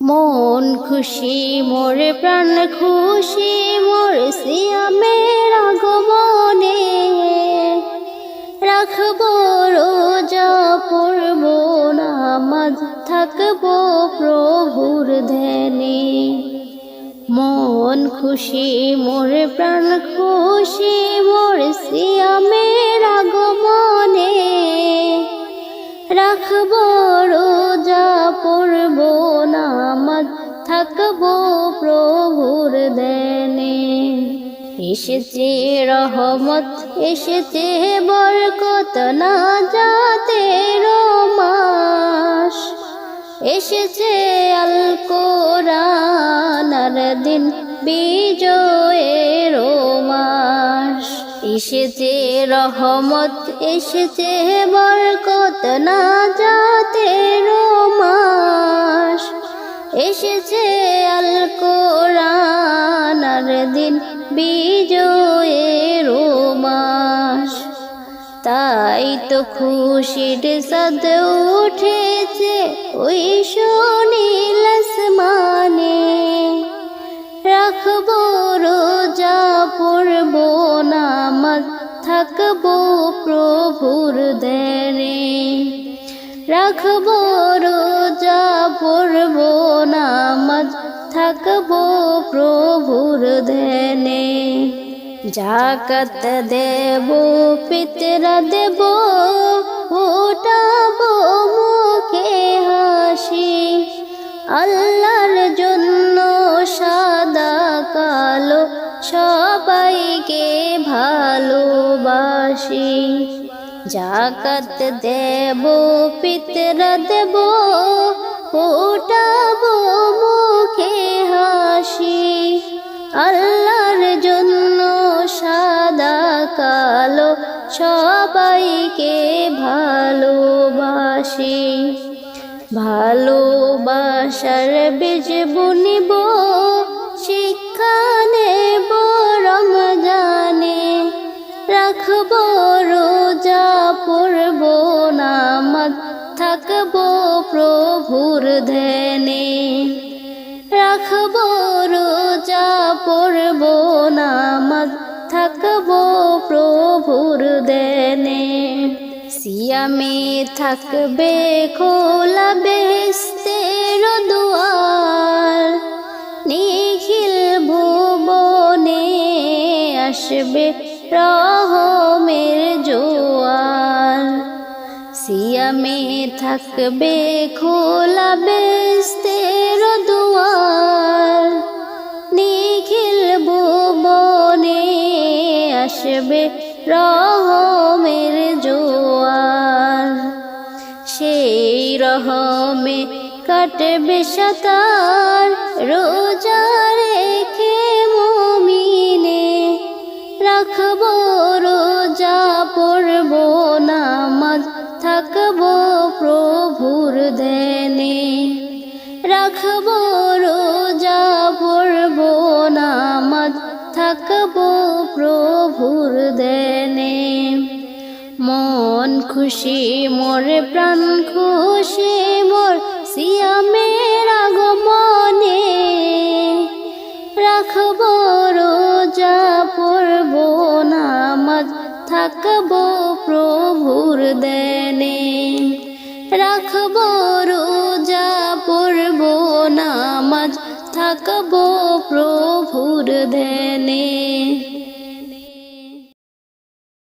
মন খুশি, মোর প্রাণ খুশি, মোর সিয়ামের আগমনে। রাখব রোজা পড়ব নামাজ, থাকব প্রভুর ধ্যানে। মন খুশি, মোর প্রাণ খুশি, মোর সিয়ামের আগমনে। রাখব থাকব প্রভুর দেনে। এসেছে রহমত, এসেছে বরকত না যাতে মাস। এসেছে আল কোরআনার দিন বিজয়ের মাস। এসেছে রহমত, এসেছে বরকত না যাতে মাস। এসেছে আল কোরআনার দিন বিজয়ের মাস তাই তো খুশির সাদ উঠেছে ওই শনিল আসমানে। রাখব রোজা, পড়ব নামাজ, থাকব প্রভুর দেনে রাখব, রোজা পড়ব, নামাজ থাকব প্রভুর দেনে জাকাত দেব পিতরা দেব ওটাবো মুখে হাসি। আল্লাহর জন্য সাদা কালো সবাইকে ভালোবাসি। জাকাত দেব পিতরা দেব ওটাবো মুখে হাসি। আল্লাহর জন্য সাদা কালো সবাইকে ভালোবাসি। ভালোবাসার বীজ বুনিব প্রভুর ধ্যানে রাখব, রোজা পড়ব, নামাজ থাকব প্রভুর দেনে সিয়ামে থাকবে খোলা বেস্তের দুয়ার, নিখিল ভুবনে আসবে রহমের জোয়ার। সিয়ামে থাকবে, খোলা বেস্তের দুয়ার। নিখিল ভুবনে আসবে রহমের জোয়ার। সেই রহমে কাটবে সাতার রোজা রেখে মমিনে রাখব রাখব, রোজা পড়ব, নামাজ থাকব প্রভুর দেনে। মন খুশি, মোর প্রাণ খুশি, মোর সিয়ামের আগমনে। রাখব, রোজা পড়ব, নামাজ থাকব প্রভুর দেনে। রাখব, রোজা নামাজ থাকব প্রভুর ধ্যানে।